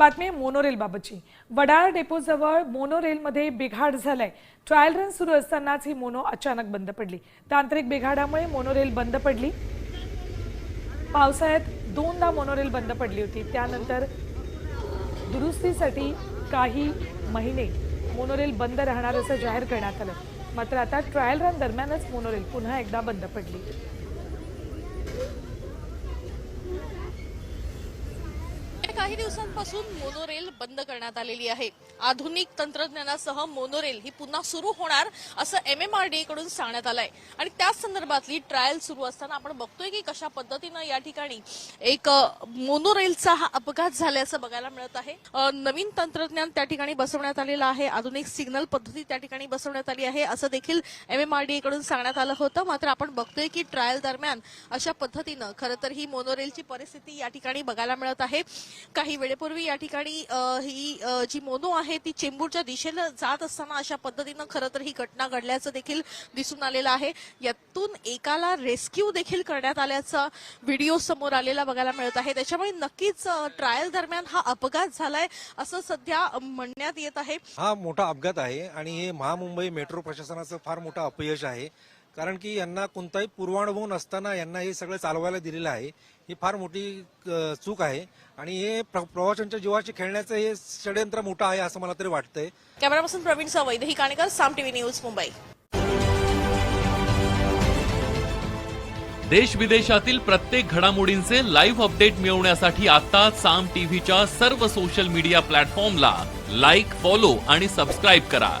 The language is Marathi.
बातमी आहे मोनोरेल बाबतची वडाळ डेपोजवळ मोनोरेलमध्ये बिघाड झालाय. ट्रायल रन सुरू असतानाच ही मोनो अचानक बंद पडली. तांत्रिक बिघाडामुळे मोनोरेल बंद पडली. पावसाळ्यात दोनदा मोनोरेल बंद पडली होती. त्यानंतर दुरुस्तीसाठी काही महिने मोनोरेल बंद राहणार असं जाहीर करण्यात आलं. मात्र आता ट्रायल रन दरम्यानच मोनोरेल पुन्हा एकदा बंद पडली. काही दिवसांपासून मोनोरेल बंद करण्यात आलेली आहे. आधुनिक तंत्रज्ञानासह मोनोरेल ही पुन्हा सुरू होणार असं एम एम आर डी कडून सांगण्यात आलंय. आणि त्याच संदर्भातली ट्रायल सुरू असताना आपण बघतोय की कशा पद्धतीनं या ठिकाणी एक मोनोरेलचा हा अपघात झाल्याचं बघायला मिळत आहे. नवीन तंत्रज्ञान त्या ठिकाणी बसवण्यात आलेलं आहे. आधुनिक सिग्नल पद्धती त्या ठिकाणी बसवण्यात आली आहे असं देखील एम एम आर डी कडून सांगण्यात आलं होतं. मात्र आपण बघतोय की ट्रायल दरम्यान अशा पद्धतीनं खरं तर ही मोनोरेलची परिस्थिती या ठिकाणी बघायला मिळत आहे. काही वेळेपूर्वी या ठिकाणी ही जी मोनो आहे ती चेंबूरच्या दिशेला जात असताना अशा पद्धतीनं खरं तर ही घटना घडल्याचं देखील दिसून आलेलं आहे. यातून एकाला रेस्क्यू देखील करण्यात आल्याचा व्हिडिओ समोर आलेला बघायला मिळत आहे. त्याच्यामुळे नक्कीच ट्रायल दरम्यान हा अपघात झालाय असं सध्या म्हणण्यात येत आहे. हा मोठा अपघात आहे आणि हे महामुंबई मेट्रो प्रशासनाचं फार मोठं अपयश आहे. कारण की यांना कोणताही पूर्वानुभव नसताना यांना हे सगळं चालवायला दिलेलं आहे. ही फार मोठी चूक आहे. आणि हे प्र- प्रवाशांच्या जीवाशी खेळण्याचं हे षडयंत्र मोठं आहे असं मला तरी वाटतंय. कॅमेरापासून प्रवीण सवैद ही काणेकर साम टीव्ही न्यूज मुंबई. देश विदेशातील प्रत्येक घडामोडींचे लाईव्ह अपडेट मिळवण्यासाठी आता साम टीव्हीच्या सर्व सोशल मीडिया प्लॅटफॉर्मला लाईक फॉलो आणि सबस्क्राईब करा.